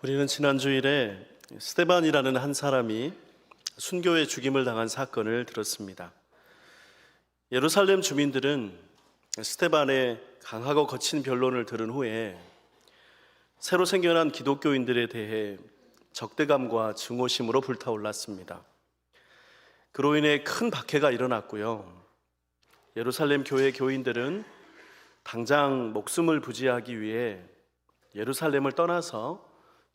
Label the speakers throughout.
Speaker 1: 우리는 지난 주일에 스테반이라는 한 사람이 순교의 죽임을 당한 사건을 들었습니다. 예루살렘 주민들은 스테반의 강하고 거친 변론을 들은 후에 새로 생겨난 기독교인들에 대해 적대감과 증오심으로 불타올랐습니다. 그로 인해 큰 박해가 일어났고요. 예루살렘 교회 교인들은 당장 목숨을 부지하기 위해 예루살렘을 떠나서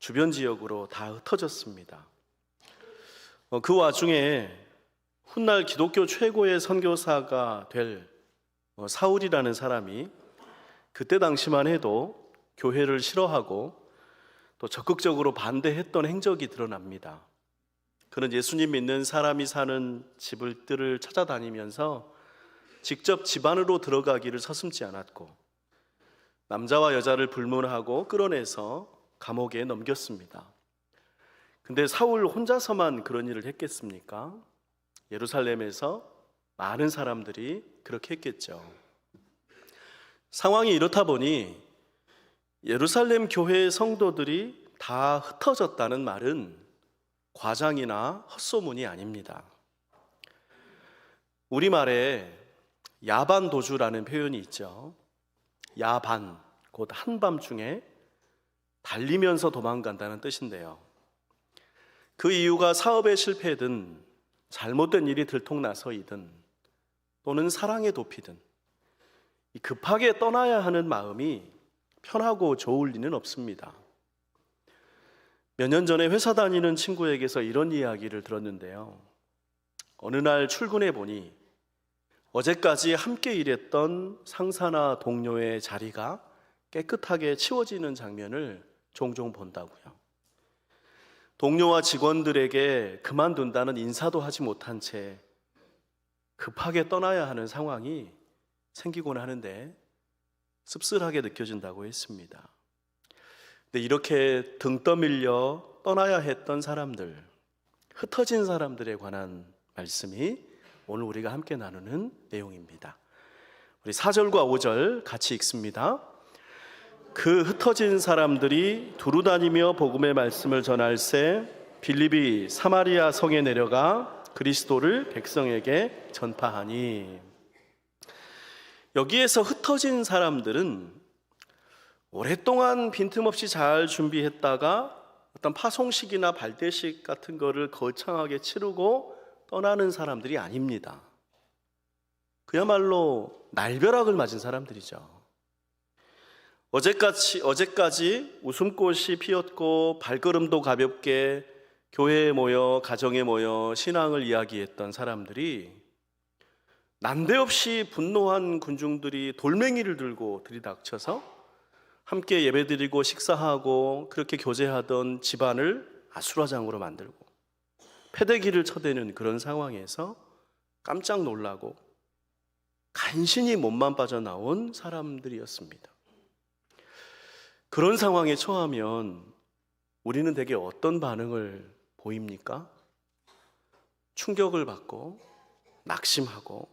Speaker 1: 주변 지역으로 다 흩어졌습니다. 어, 그 와중에 훗날 기독교 최고의 선교사가 될 어, 사울이라는 사람이 그때 당시만 해도 교회를 싫어하고 또 적극적으로 반대했던 행적이 드러납니다. 그는 예수님 믿는 사람이 사는 집을 뜰을 찾아다니면서 직접 집 안으로 들어가기를 서슴지 않았고 남자와 여자를 불문하고 끌어내서 감옥에 넘겼습니다. 근데 사울 혼자서만 그런 일을 했겠습니까? 예루살렘에서 많은 사람들이 그렇게 했겠죠. 상황이 이렇다 보니 예루살렘 교회의 성도들이 다 흩어졌다는 말은 과장이나 헛소문이 아닙니다. 우리말에 야반 도주라는 표현이 있죠. 야반, 곧 한밤중에 달리면서 도망간다는 뜻인데요. 그 이유가 사업에 실패든 잘못된 일이 들통나서이든 또는 사랑에 돕이든 급하게 떠나야 하는 마음이 편하고 좋을 리는 없습니다. 몇 년 전에 회사 다니는 친구에게서 이런 이야기를 들었는데요. 어느 날 출근해 보니 어제까지 함께 일했던 상사나 동료의 자리가 깨끗하게 치워지는 장면을 종종 본다고요. 동료와 직원들에게 그만둔다는 인사도 하지 못한 채 급하게 떠나야 하는 상황이 생기곤 하는데 씁쓸하게 느껴진다고 했습니다. 근데 이렇게 등 떠밀려 떠나야 했던 사람들, 흩어진 사람들에 관한 말씀이 오늘 우리가 함께 나누는 내용입니다. 우리 4절과 5절 같이 읽습니다. 그 흩어진 사람들이 두루 다니며 복음의 말씀을 전할새 빌립이 사마리아 성에 내려가 그리스도를 백성에게 전파하니 여기에서 흩어진 사람들은 오랫동안 빈틈없이 잘 준비했다가 어떤 파송식이나 발대식 같은 거를 거창하게 치르고 떠나는 사람들이 아닙니다. 그야말로 날벼락을 맞은 사람들이죠. 어제까지, 어제까지 웃음꽃이 피었고 발걸음도 가볍게 교회에 모여 가정에 모여 신앙을 이야기했던 사람들이 난데없이 분노한 군중들이 돌멩이를 들고 들이닥쳐서 함께 예배드리고 식사하고 그렇게 교제하던 집안을 아수라장으로 만들고 패대기를 쳐대는 그런 상황에서 깜짝 놀라고 간신히 몸만 빠져나온 사람들이었습니다. 그런 상황에 처하면 우리는 대개 어떤 반응을 보입니까? 충격을 받고 낙심하고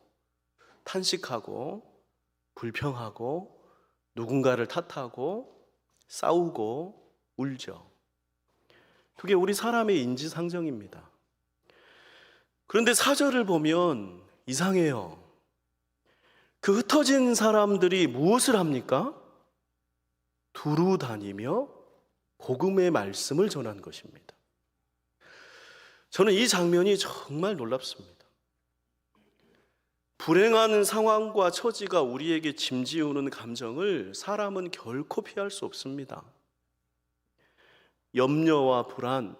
Speaker 1: 탄식하고 불평하고 누군가를 탓하고 싸우고 울죠. 그게 우리 사람의 인지상정입니다. 그런데 사절을 보면 이상해요. 그 흩어진 사람들이 무엇을 합니까? 두루 다니며 복음의 말씀을 전한 것입니다. 저는 이 장면이 정말 놀랍습니다. 불행한 상황과 처지가 우리에게 짐지우는 감정을 사람은 결코 피할 수 없습니다. 염려와 불안,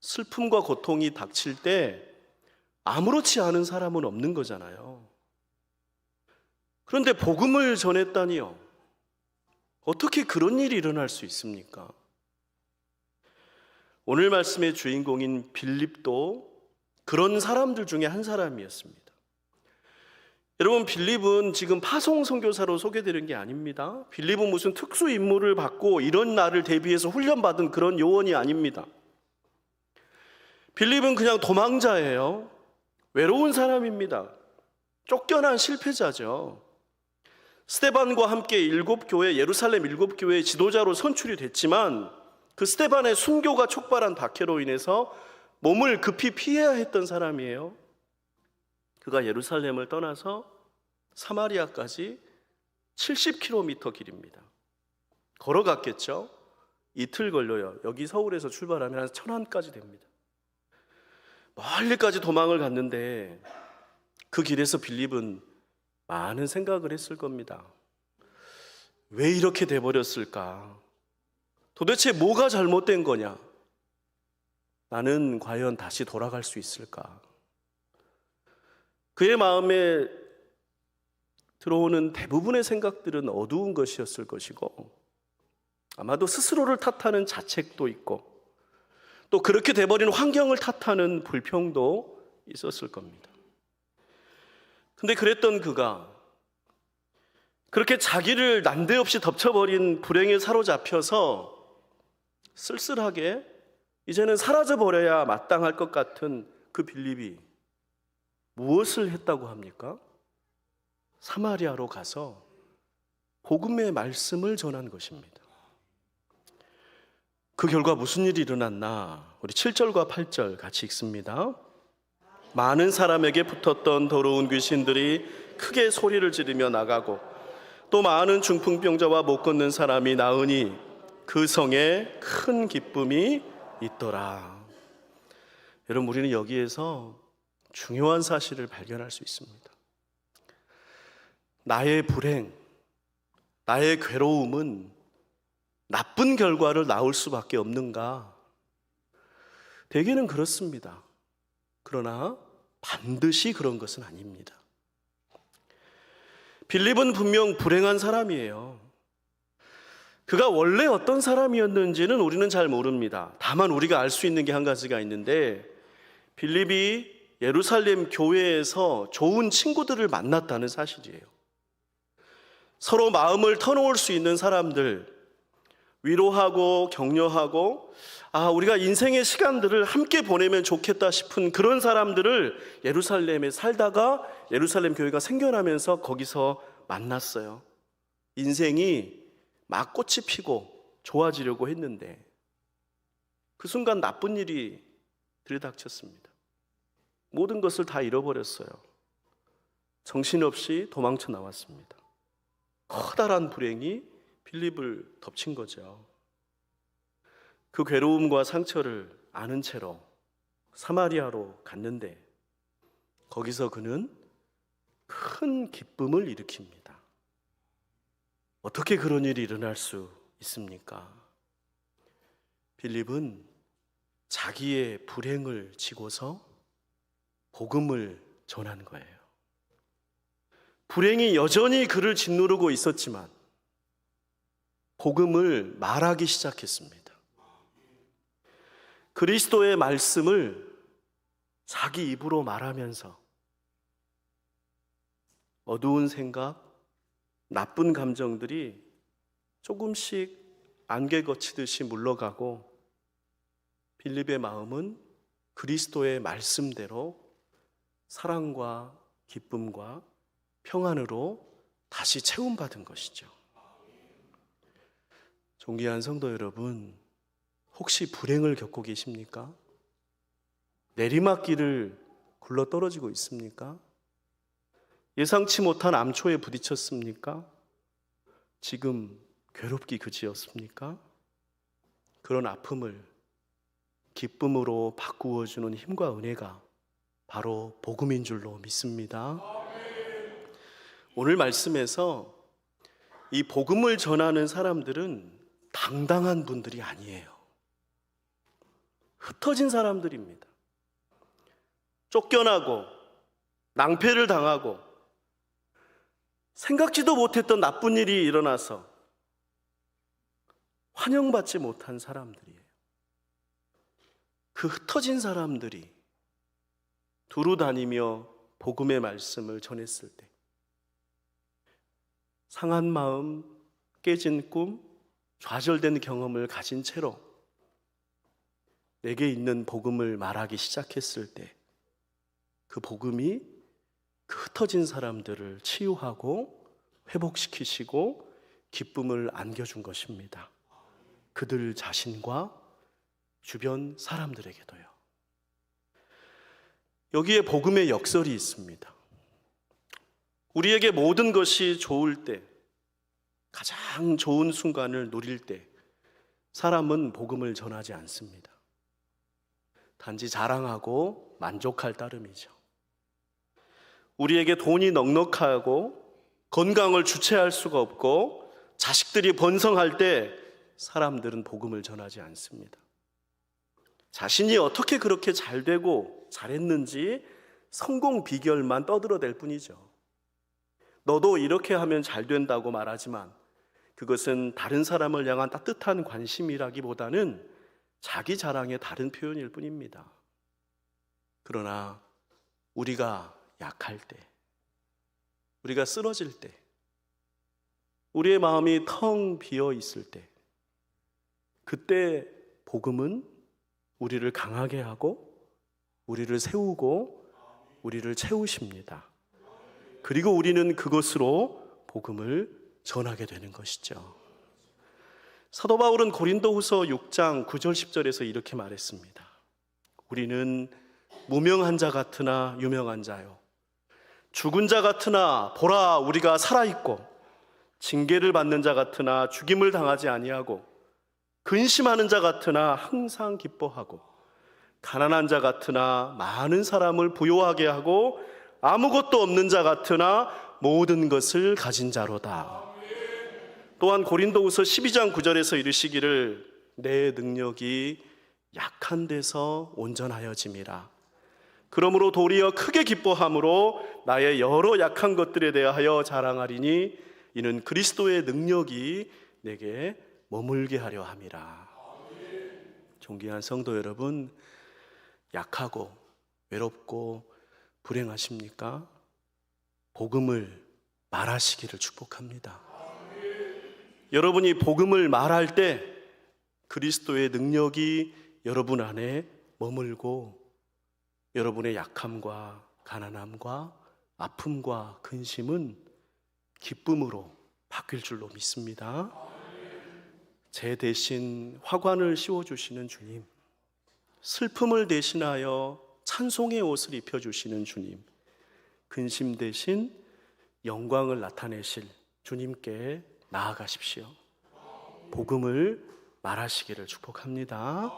Speaker 1: 슬픔과 고통이 닥칠 때 아무렇지 않은 사람은 없는 거잖아요. 그런데 복음을 전했다니요. 어떻게 그런 일이 일어날 수 있습니까? 오늘 말씀의 주인공인 빌립도 그런 사람들 중에 한 사람이었습니다. 여러분 빌립은 지금 파송 선교사로 소개되는 게 아닙니다. 빌립은 무슨 특수 임무를 받고 이런 날을 대비해서 훈련받은 그런 요원이 아닙니다. 빌립은 그냥 도망자예요. 외로운 사람입니다. 쫓겨난 실패자죠. 스테반과 함께 일곱 교회 예루살렘 일곱 교회의 지도자로 선출이 됐지만 그 스테반의 순교가 촉발한 박해로 인해서 몸을 급히 피해야 했던 사람이에요. 그가 예루살렘을 떠나서 사마리아까지 70km 길입니다. 걸어갔겠죠? 이틀 걸려요. 여기 서울에서 출발하면 한 천안까지 됩니다. 멀리까지 도망을 갔는데 그 길에서 빌립은 많은 생각을 했을 겁니다. 왜 이렇게 돼버렸을까? 도대체 뭐가 잘못된 거냐? 나는 과연 다시 돌아갈 수 있을까? 그의 마음에 들어오는 대부분의 생각들은 어두운 것이었을 것이고, 아마도 스스로를 탓하는 자책도 있고, 또 그렇게 돼버린 환경을 탓하는 불평도 있었을 겁니다. 근데 그랬던 그가 그렇게 자기를 난데없이 덮쳐버린 불행에 사로잡혀서 쓸쓸하게 이제는 사라져 버려야 마땅할 것 같은 그 빌립이 무엇을 했다고 합니까? 사마리아로 가서 복음의 말씀을 전한 것입니다. 그 결과 무슨 일이 일어났나? 우리 7절과 8절 같이 읽습니다. 많은 사람에게 붙었던 더러운 귀신들이 크게 소리를 지르며 나가고 또 많은 중풍병자와 못 걷는 사람이 나으니 그 성에 큰 기쁨이 있더라. 여러분 우리는 여기에서 중요한 사실을 발견할 수 있습니다. 나의 불행, 나의 괴로움은 나쁜 결과를 낳을 수밖에 없는가? 대개는 그렇습니다. 그러나 반드시 그런 것은 아닙니다. 빌립은 분명 불행한 사람이에요. 그가 원래 어떤 사람이었는지는 우리는 잘 모릅니다. 다만 우리가 알 수 있는 게 한 가지가 있는데 빌립이 예루살렘 교회에서 좋은 친구들을 만났다는 사실이에요. 서로 마음을 터놓을 수 있는 사람들, 위로하고 격려하고 아, 우리가 인생의 시간들을 함께 보내면 좋겠다 싶은 그런 사람들을 예루살렘에 살다가 예루살렘 교회가 생겨나면서 거기서 만났어요. 인생이 막 꽃이 피고 좋아지려고 했는데 그 순간 나쁜 일이 들이닥쳤습니다. 모든 것을 다 잃어버렸어요. 정신없이 도망쳐 나왔습니다. 커다란 불행이 빌립을 덮친 거죠. 그 괴로움과 상처를 아는 채로 사마리아로 갔는데 거기서 그는 큰 기쁨을 일으킵니다. 어떻게 그런 일이 일어날 수 있습니까? 빌립은 자기의 불행을 지고서 복음을 전한 거예요. 불행이 여전히 그를 짓누르고 있었지만 복음을 말하기 시작했습니다. 그리스도의 말씀을 자기 입으로 말하면서 어두운 생각, 나쁜 감정들이 조금씩 안개 거치듯이 물러가고 빌립의 마음은 그리스도의 말씀대로 사랑과 기쁨과 평안으로 다시 채움받은 것이죠. 존귀한 성도 여러분, 혹시 불행을 겪고 계십니까? 내리막길을 굴러 떨어지고 있습니까? 예상치 못한 암초에 부딪혔습니까? 지금 괴롭기 그지였습니까? 그런 아픔을 기쁨으로 바꾸어 주는 힘과 은혜가 바로 복음인 줄로 믿습니다. 오늘 말씀에서 이 복음을 전하는 사람들은 당당한 분들이 아니에요. 흩어진 사람들입니다. 쫓겨나고 낭패를 당하고 생각지도 못했던 나쁜 일이 일어나서 환영받지 못한 사람들이에요. 그 흩어진 사람들이 두루 다니며 복음의 말씀을 전했을 때 상한 마음, 깨진 꿈, 좌절된 경험을 가진 채로 내게 있는 복음을 말하기 시작했을 때 그 복음이 그 흩어진 사람들을 치유하고 회복시키시고 기쁨을 안겨준 것입니다. 그들 자신과 주변 사람들에게도요. 여기에 복음의 역설이 있습니다. 우리에게 모든 것이 좋을 때, 가장 좋은 순간을 누릴 때, 사람은 복음을 전하지 않습니다. 단지 자랑하고 만족할 따름이죠. 우리에게 돈이 넉넉하고 건강을 주체할 수가 없고 자식들이 번성할 때 사람들은 복음을 전하지 않습니다. 자신이 어떻게 그렇게 잘 되고 잘했는지 성공 비결만 떠들어댈 뿐이죠. 너도 이렇게 하면 잘 된다고 말하지만 그것은 다른 사람을 향한 따뜻한 관심이라기보다는 자기 자랑의 다른 표현일 뿐입니다. 그러나 우리가 약할 때, 우리가 쓰러질 때, 우리의 마음이 텅 비어 있을 때, 그때 복음은 우리를 강하게 하고, 우리를 세우고, 우리를 채우십니다. 그리고 우리는 그것으로 복음을 전하게 되는 것이죠. 사도 바울은 고린도후서 6장 9절 10절에서 이렇게 말했습니다. 우리는 무명한 자 같으나 유명한 자요. 죽은 자 같으나 보라 우리가 살아 있고 징계를 받는 자 같으나 죽임을 당하지 아니하고 근심하는 자 같으나 항상 기뻐하고 가난한 자 같으나 많은 사람을 부요하게 하고 아무것도 없는 자 같으나 모든 것을 가진 자로다. 또한 고린도후서 12장 9절에서 이르시기를 내 능력이 약한 데서 온전하여짐이라. 그러므로 도리어 크게 기뻐함으로 나의 여러 약한 것들에 대하여 자랑하리니 이는 그리스도의 능력이 내게 머물게 하려 함이라. 존귀한 성도 여러분, 약하고 외롭고 불행하십니까? 복음을 말하시기를 축복합니다. 여러분이 복음을 말할 때 그리스도의 능력이 여러분 안에 머물고 여러분의 약함과 가난함과 아픔과 근심은 기쁨으로 바뀔 줄로 믿습니다. 제 대신 화관을 씌워주시는 주님, 슬픔을 대신하여 찬송의 옷을 입혀주시는 주님, 근심 대신 영광을 나타내실 주님께 나아가십시오. 복음을 말하시기를 축복합니다.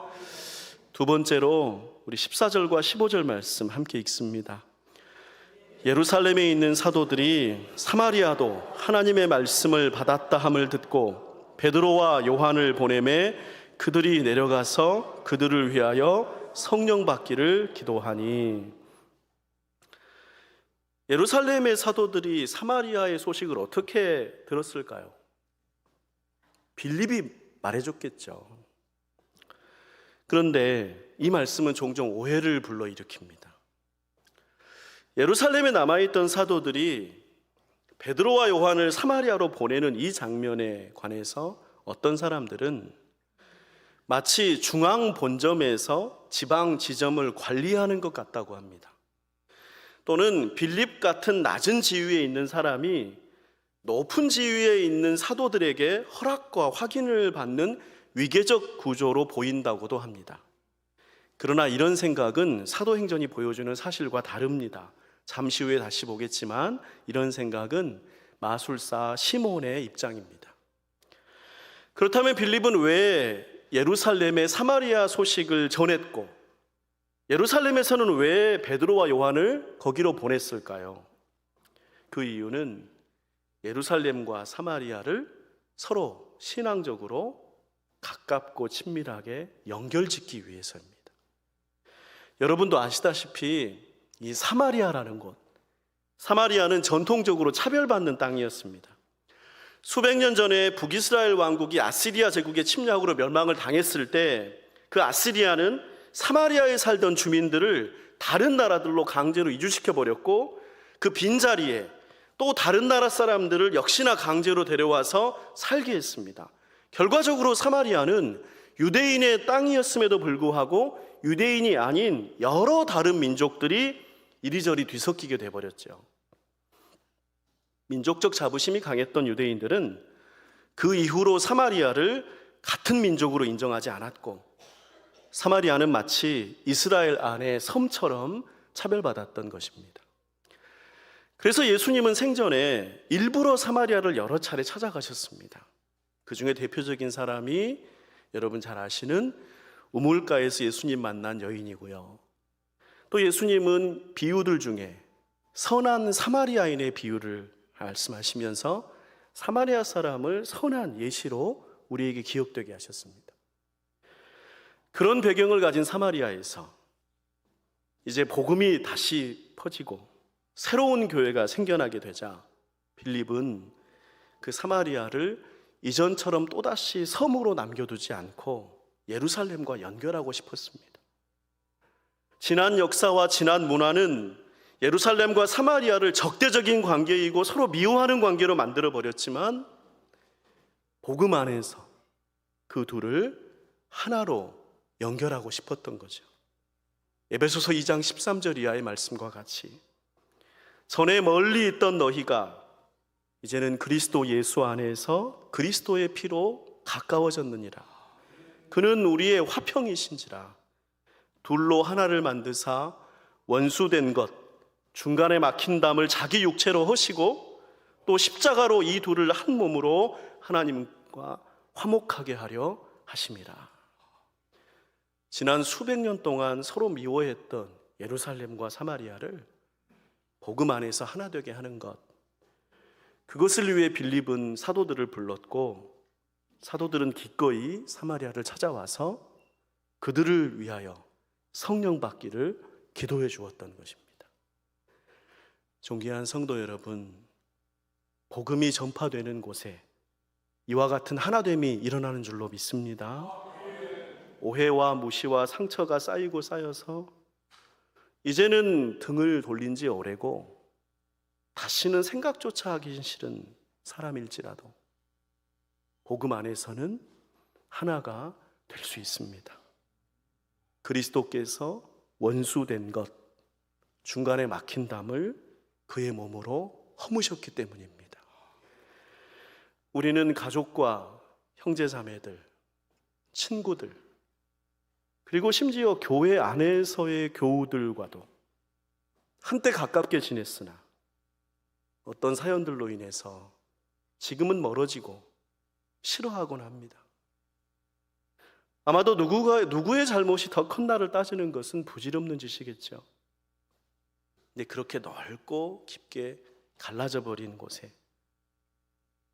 Speaker 1: 두 번째로 우리 14절과 15절 말씀 함께 읽습니다. 예루살렘에 있는 사도들이 사마리아도 하나님의 말씀을 받았다 함을 듣고 베드로와 요한을 보내매 그들이 내려가서 그들을 위하여 성령 받기를 기도하니 예루살렘의 사도들이 사마리아의 소식을 어떻게 들었을까요? 빌립이 말해줬겠죠. 그런데 이 말씀은 종종 오해를 불러일으킵니다. 예루살렘에 남아있던 사도들이 베드로와 요한을 사마리아로 보내는 이 장면에 관해서 어떤 사람들은 마치 중앙 본점에서 지방 지점을 관리하는 것 같다고 합니다. 또는 빌립 같은 낮은 지위에 있는 사람이 높은 지위에 있는 사도들에게 허락과 확인을 받는 위계적 구조로 보인다고도 합니다. 그러나 이런 생각은 사도행전이 보여주는 사실과 다릅니다. 잠시 후에 다시 보겠지만 이런 생각은 마술사 시몬의 입장입니다. 그렇다면 빌립은 왜 예루살렘의 사마리아 소식을 전했고 예루살렘에서는 왜 베드로와 요한을 거기로 보냈을까요? 그 이유는 예루살렘과 사마리아를 서로 신앙적으로 가깝고 친밀하게 연결짓기 위해서입니다. 여러분도 아시다시피 이 사마리아라는 곳, 사마리아는 전통적으로 차별받는 땅이었습니다. 수백 년 전에 북이스라엘 왕국이 아시리아 제국의 침략으로 멸망을 당했을 때 그 아시리아는 사마리아에 살던 주민들을 다른 나라들로 강제로 이주시켜 버렸고 그 빈자리에 또 다른 나라 사람들을 역시나 강제로 데려와서 살게 했습니다. 결과적으로 사마리아는 유대인의 땅이었음에도 불구하고 유대인이 아닌 여러 다른 민족들이 이리저리 뒤섞이게 돼버렸죠. 민족적 자부심이 강했던 유대인들은 그 이후로 사마리아를 같은 민족으로 인정하지 않았고 사마리아는 마치 이스라엘 안의 섬처럼 차별받았던 것입니다. 그래서 예수님은 생전에 일부러 사마리아를 여러 차례 찾아가셨습니다. 그 중에 대표적인 사람이 여러분 잘 아시는 우물가에서 예수님 만난 여인이고요. 또 예수님은 비유들 중에 선한 사마리아인의 비유를 말씀하시면서 사마리아 사람을 선한 예시로 우리에게 기억되게 하셨습니다. 그런 배경을 가진 사마리아에서 이제 복음이 다시 퍼지고 새로운 교회가 생겨나게 되자 빌립은 그 사마리아를 이전처럼 또다시 섬으로 남겨두지 않고 예루살렘과 연결하고 싶었습니다. 지난 역사와 지난 문화는 예루살렘과 사마리아를 적대적인 관계이고 서로 미워하는 관계로 만들어 버렸지만 복음 안에서 그 둘을 하나로 연결하고 싶었던 거죠. 에베소서 2장 13절 이하의 말씀과 같이 전에 멀리 있던 너희가 이제는 그리스도 예수 안에서 그리스도의 피로 가까워졌느니라. 그는 우리의 화평이신지라. 둘로 하나를 만드사 원수된 것 중간에 막힌 담을 자기 육체로 허시고 또 십자가로 이 둘을 한 몸으로 하나님과 화목하게 하려 하심이라. 지난 수백 년 동안 서로 미워했던 예루살렘과 사마리아를 복음 안에서 하나 되게 하는 것. 그것을 위해 빌립은 사도들을 불렀고 사도들은 기꺼이 사마리아를 찾아와서 그들을 위하여 성령 받기를 기도해 주었던 것입니다. 존귀한 성도 여러분, 복음이 전파되는 곳에 이와 같은 하나됨이 일어나는 줄로 믿습니다. 오해와 무시와 상처가 쌓이고 쌓여서 이제는 등을 돌린 지 오래고 다시는 생각조차 하기 싫은 사람일지라도 복음 안에서는 하나가 될 수 있습니다. 그리스도께서 원수된 것, 중간에 막힌 담을 그의 몸으로 허무셨기 때문입니다. 우리는 가족과 형제 자매들, 친구들, 그리고 심지어 교회 안에서의 교우들과도 한때 가깝게 지냈으나 어떤 사연들로 인해서 지금은 멀어지고 싫어하곤 합니다. 아마도 누구가 누구의 잘못이 더 컸나를 따지는 것은 부질없는 짓이겠죠. 근데 그렇게 넓고 깊게 갈라져 버린 곳에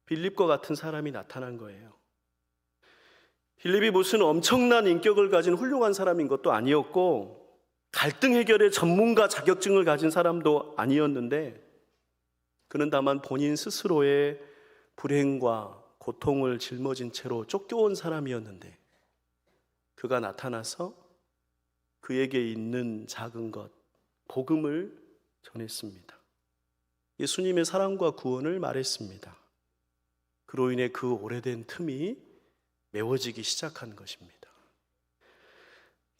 Speaker 1: 빌립과 같은 사람이 나타난 거예요. 빌립이 무슨 엄청난 인격을 가진 훌륭한 사람인 것도 아니었고 갈등 해결의 전문가 자격증을 가진 사람도 아니었는데 그는 다만 본인 스스로의 불행과 고통을 짊어진 채로 쫓겨온 사람이었는데 그가 나타나서 그에게 있는 작은 것, 복음을 전했습니다. 예수님의 사랑과 구원을 말했습니다. 그로 인해 그 오래된 틈이 메워지기 시작한 것입니다.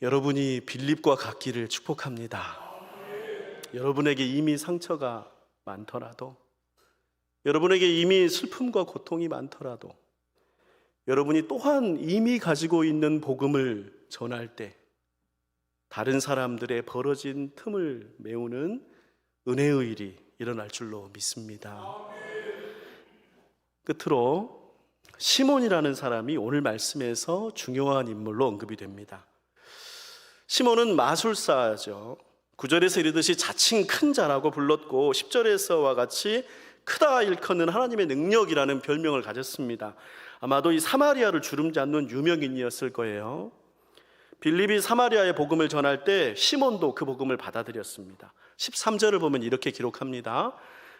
Speaker 1: 여러분이 빌립과 같기를 축복합니다. 여러분에게 이미 상처가 많더라도, 여러분에게 이미 슬픔과 고통이 많더라도, 여러분이 또한 이미 가지고 있는 복음을 전할 때, 다른 사람들의 벌어진 틈을 메우는 은혜의 일이 일어날 줄로 믿습니다. 끝으로 시몬이라는 사람이 오늘 말씀에서 중요한 인물로 언급이 됩니다. 시몬은 마술사죠. 9절에서 이르듯이 자칭 큰 자라고 불렀고 10절에서와 같이 크다 일컫는 하나님의 능력이라는 별명을 가졌습니다. 아마도 이 사마리아를 주름 잡는 유명인이었을 거예요. 빌립이 사마리아의 복음을 전할 때 시몬도 그 복음을 받아들였습니다. 13절을 보면 이렇게 기록합니다.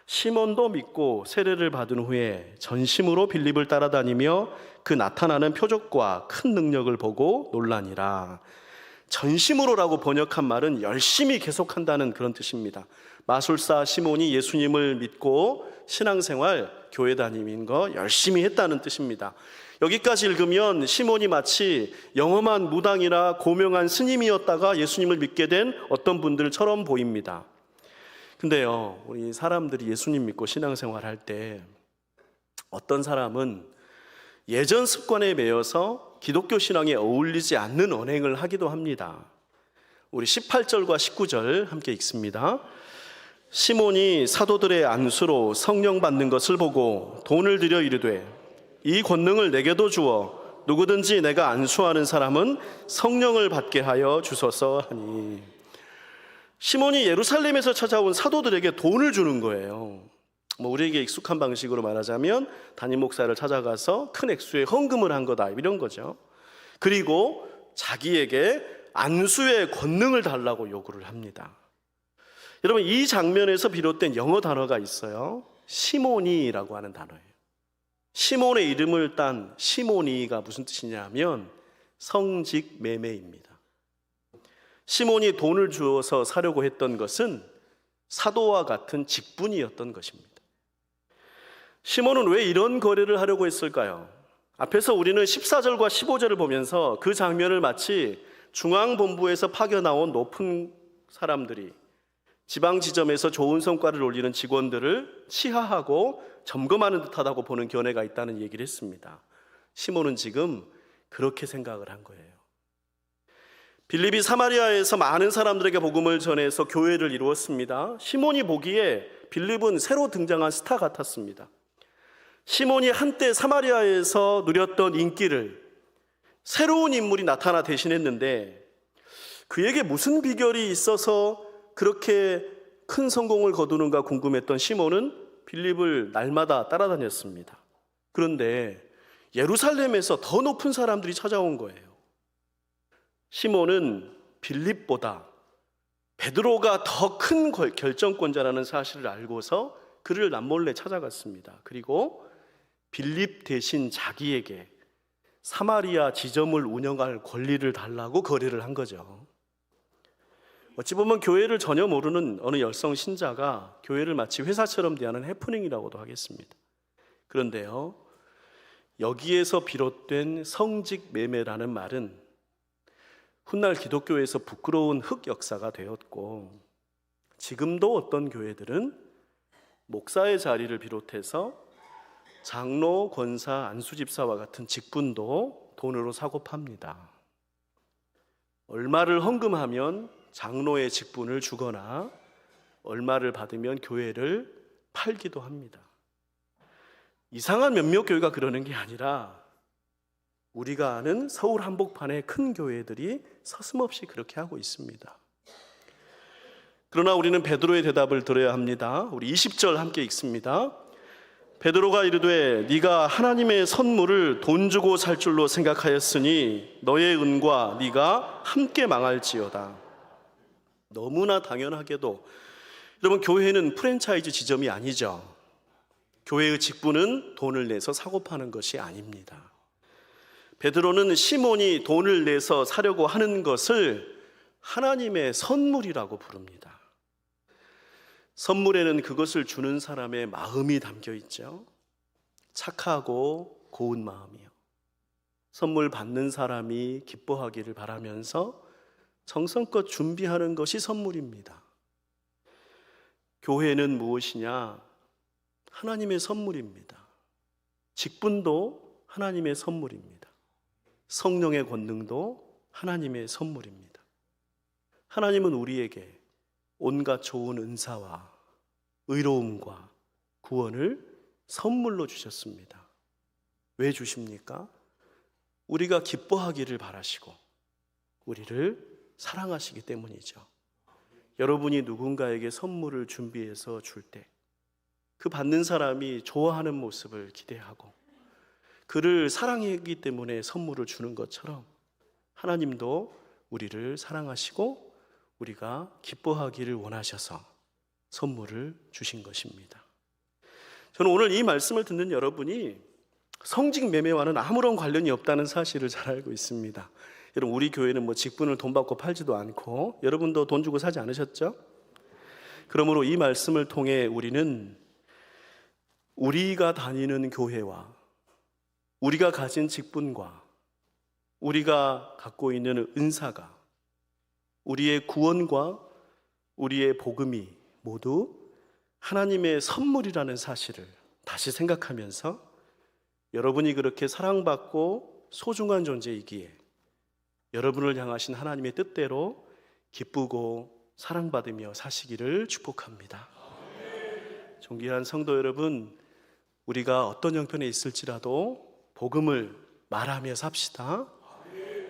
Speaker 1: 시몬도 믿고 세례를 받은 후에 전심으로 빌립을 따라다니며 그 나타나는 표적과 큰 능력을 보고 놀라니라. 전심으로라고 번역한 말은 열심히 계속한다는 그런 뜻입니다. 마술사 시몬이 예수님을 믿고 신앙생활, 교회 다니는 거 열심히 했다는 뜻입니다. 여기까지 읽으면 시몬이 마치 영험한 무당이나 고명한 스님이었다가 예수님을 믿게 된 어떤 분들처럼 보입니다. 근데요, 우리 사람들이 예수님 믿고 신앙생활 할 때 어떤 사람은 예전 습관에 매여서 기독교 신앙에 어울리지 않는 언행을 하기도 합니다. 우리 18절과 19절 함께 읽습니다. 시몬이 사도들의 안수로 성령 받는 것을 보고 돈을 들여 이르되 이 권능을 내게도 주어 누구든지 내가 안수하는 사람은 성령을 받게 하여 주소서 하니 시몬이 예루살렘에서 찾아온 사도들에게 돈을 주는 거예요. 뭐 우리에게 익숙한 방식으로 말하자면 담임 목사를 찾아가서 큰 액수의 헌금을 한 거다 이런 거죠. 그리고 자기에게 안수의 권능을 달라고 요구를 합니다. 여러분 이 장면에서 비롯된 영어 단어가 있어요. 시모니라고 하는 단어예요. 시몬의 이름을 딴 시모니가 무슨 뜻이냐면 성직 매매입니다. 시몬이 돈을 주어서 사려고 했던 것은 사도와 같은 직분이었던 것입니다. 시몬은 왜 이런 거래를 하려고 했을까요? 앞에서 우리는 14절과 15절을 보면서 그 장면을 마치 중앙본부에서 파견 나온 높은 사람들이 지방 지점에서 좋은 성과를 올리는 직원들을 치하하고 점검하는 듯하다고 보는 견해가 있다는 얘기를 했습니다. 시몬은 지금 그렇게 생각을 한 거예요. 빌립이 사마리아에서 많은 사람들에게 복음을 전해서 교회를 이루었습니다. 시몬이 보기에 빌립은 새로 등장한 스타 같았습니다. 시몬이 한때 사마리아에서 누렸던 인기를 새로운 인물이 나타나 대신했는데 그에게 무슨 비결이 있어서 그렇게 큰 성공을 거두는가 궁금했던 시몬은 빌립을 날마다 따라다녔습니다. 그런데 예루살렘에서 더 높은 사람들이 찾아온 거예요. 시몬은 빌립보다 베드로가 더 큰 결정권자라는 사실을 알고서 그를 남몰래 찾아갔습니다. 그리고 빌립 대신 자기에게 사마리아 지점을 운영할 권리를 달라고 거래를 한 거죠. 어찌 보면 교회를 전혀 모르는 어느 열성 신자가 교회를 마치 회사처럼 대하는 해프닝이라고도 하겠습니다. 그런데요, 여기에서 비롯된 성직 매매라는 말은 훗날 기독교에서 부끄러운 흑 역사가 되었고, 지금도 어떤 교회들은 목사의 자리를 비롯해서 장로, 권사, 안수집사와 같은 직분도 돈으로 사고 팝니다. 얼마를 헌금하면 장로의 직분을 주거나 얼마를 받으면 교회를 팔기도 합니다. 이상한 몇몇 교회가 그러는 게 아니라 우리가 아는 서울 한복판의 큰 교회들이 서슴없이 그렇게 하고 있습니다. 그러나 우리는 베드로의 대답을 들어야 합니다. 우리 20절 함께 읽습니다. 베드로가 이르되 네가 하나님의 선물을 돈 주고 살 줄로 생각하였으니 너의 은과 네가 함께 망할지어다. 너무나 당연하게도 여러분 교회는 프랜차이즈 지점이 아니죠. 교회의 직분은 돈을 내서 사고 파는 것이 아닙니다. 베드로는 시몬이 돈을 내서 사려고 하는 것을 하나님의 선물이라고 부릅니다. 선물에는 그것을 주는 사람의 마음이 담겨 있죠. 착하고 고운 마음이요. 선물 받는 사람이 기뻐하기를 바라면서 정성껏 준비하는 것이 선물입니다. 교회는 무엇이냐? 하나님의 선물입니다. 직분도 하나님의 선물입니다. 성령의 권능도 하나님의 선물입니다. 하나님은 우리에게 온갖 좋은 은사와 의로움과 구원을 선물로 주셨습니다. 왜 주십니까? 우리가 기뻐하기를 바라시고 우리를 사랑하시기 때문이죠. 여러분이 누군가에게 선물을 준비해서 줄 때 그 받는 사람이 좋아하는 모습을 기대하고 그를 사랑하기 때문에 선물을 주는 것처럼 하나님도 우리를 사랑하시고 우리가 기뻐하기를 원하셔서 선물을 주신 것입니다. 저는 오늘 이 말씀을 듣는 여러분이 성직 매매와는 아무런 관련이 없다는 사실을 잘 알고 있습니다. 여러분 우리 교회는 뭐 직분을 돈 받고 팔지도 않고 여러분도 돈 주고 사지 않으셨죠? 그러므로 이 말씀을 통해 우리는 우리가 다니는 교회와 우리가 가진 직분과 우리가 갖고 있는 은사가 우리의 구원과 우리의 복음이 모두 하나님의 선물이라는 사실을 다시 생각하면서 여러분이 그렇게 사랑받고 소중한 존재이기에 여러분을 향하신 하나님의 뜻대로 기쁘고 사랑받으며 사시기를 축복합니다. 존귀한 성도 여러분, 우리가 어떤 형편에 있을지라도 복음을 말하며 삽시다.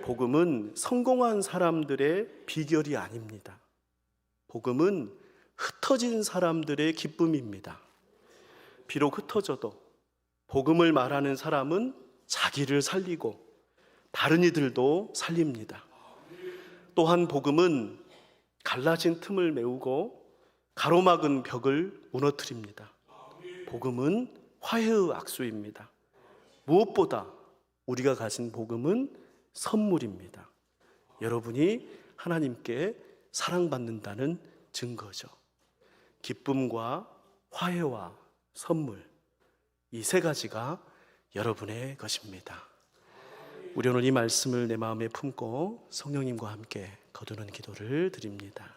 Speaker 1: 복음은 성공한 사람들의 비결이 아닙니다. 복음은 흩어진 사람들의 기쁨입니다. 비록 흩어져도 복음을 말하는 사람은 자기를 살리고 다른 이들도 살립니다. 또한 복음은 갈라진 틈을 메우고 가로막은 벽을 무너뜨립니다. 복음은 화해의 악수입니다. 무엇보다 우리가 가진 복음은 선물입니다. 여러분이 하나님께 사랑받는다는 증거죠. 기쁨과 화해와 선물 이 세 가지가 여러분의 것입니다. 우리 오늘 이 말씀을 내 마음에 품고 성령님과 함께 거두는 기도를 드립니다.